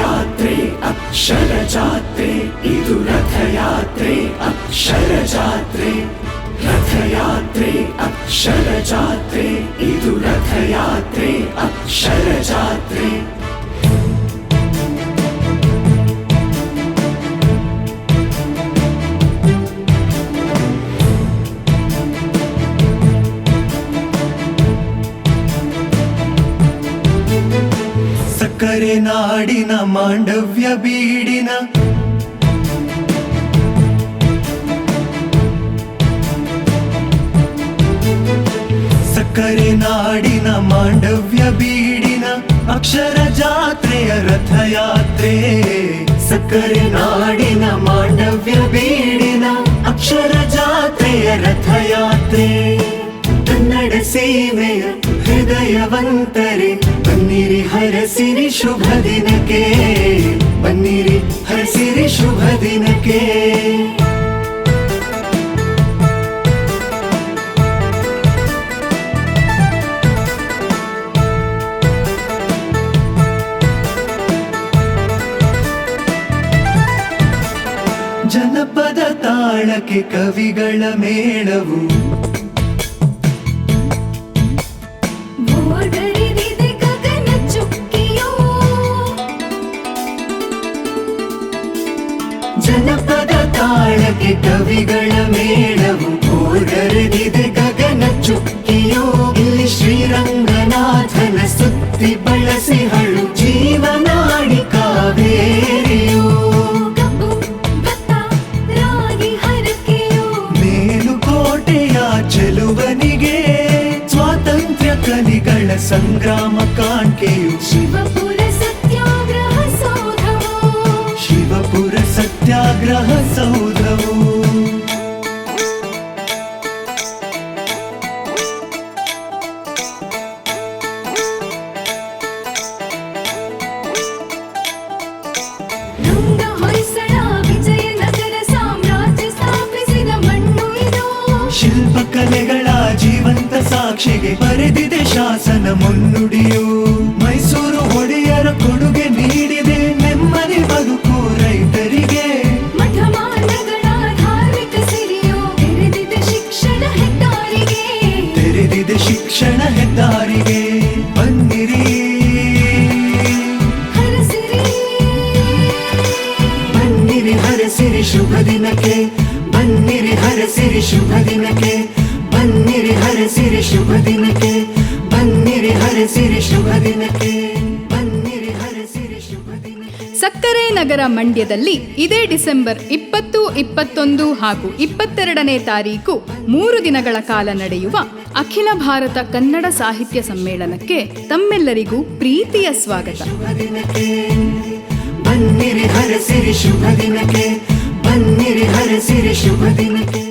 यात्रे अक्षर जात्रे इदु रथयात्रे अक्षर जात्रे रथयात्रे अक्षर जात्रे इदु रथयात्रे अक्षर जात्रे ಸಕ್ಕರೆ ನಾಡಿನ ಮಾಂಡವ್ಯ ಬೀಡಿನ ಸಕ್ಕರೆ ನಾಡಿನ ಮಾಂಡವ್ಯ ಬೀಡಿನ ಅಕ್ಷರ ಜಾತ್ರೆಯ ರಥಯಾತ್ರೆ ಸಕ್ಕರೆ ನಾಡಿನ ಮಾಂಡವ್ಯ ಬೀಡಿನ ಅಕ್ಷರ ಜಾತ್ರೆಯ ರಥಯಾತ್ರೆ ಕನ್ನಡ ಸೇವೆಯ ಹೃದಯವಂತರೆ ಹರಸಿರಿ ಶುಭ ದಿನಕ್ಕೆ ಬನ್ನಿರಿ ಹಸಿರಿ ಶುಭ ದಿನಕ್ಕೆ. ಜನಪದ ತಾಳಕ್ಕೆ ಕವಿಗಳ ಮೇಳವು ಜನಪದ ತಾಳಕ್ಕೆ ಕವಿಗಳ ಮೇಳವು ಓಡರಿದಿದೆ ಗಗನ ಚುಕ್ಕಿಯೋ ಇಲ್ಲಿ ಶ್ರೀರಂಗನಾಥನ ಸುತ್ತಿ ಬಳಸಿ ಹಳು ಜೀವನಾಡಿ ಕಾವೇರಿಯೋ. ಮೇಲುಕೋಟೆಯ ಚೆಲುವನಿಗೆ ಸ್ವಾತಂತ್ರ್ಯ ಕಲಿಗಳ ಸಂಗ್ರಾಮ ಕಾಣ್ಕೆಯು. ಶಿವಪುರ ಸೌಧವು ಶಿಲ್ಪಕಲೆಗಳ ಜೀವಂತ ಸಾಕ್ಷಿಗೆ ಬರೆದಿದೆ ಶಾಸನ ಮುನ್ನುಡಿಯು. ಮೈಸೂರು ಹರಸಿರಿ ಶುಭ ದಿನಕ್ಕೆ ಬನ್ನಿರಿ ಹರಸಿರಿ ಶುಭ ದಿನಕ್ಕೆ ಬನ್ನಿರಿ ಹರಸಿರಿ ಶುಭ ದಿನಕ್ಕೆ ಬನ್ನಿರಿ ಹರಸಿರಿ ಶುಭ ದಿನಕ್ಕೆ ಬನ್ನಿರಿ ಹರಸಿರಿ ಶುಭ ದಿನಕ್ಕೆ. ಸಕ್ಕರೆ ನಗರ ಮಂಡ್ಯದಲ್ಲಿ ಇದೇ ಡಿಸೆಂಬರ್ ಇಪ್ಪತ್ತು ಇಪ್ಪತ್ತೊಂದು ಹಾಗೂ ಇಪ್ಪತ್ತೆರಡನೇ ತಾರೀಕು ಮೂರು ದಿನಗಳ ಕಾಲ ನಡೆಯುವ ಅಖಿಲ ಭಾರತ ಕನ್ನಡ ಸಾಹಿತ್ಯ ಸಮ್ಮೇಳನಕ್ಕೆ ತಮ್ಮೆಲ್ಲರಿಗೂ ಪ್ರೀತಿಯ ಸ್ವಾಗತ. ಬನ್ನಿರಿ ಹರಸಿರಿ ಶುಭ ದಿನಕ್ಕೆ ಬನ್ನಿರಿ ಹರಸಿರಿ ಶುಭ ದಿನಕ್ಕೆ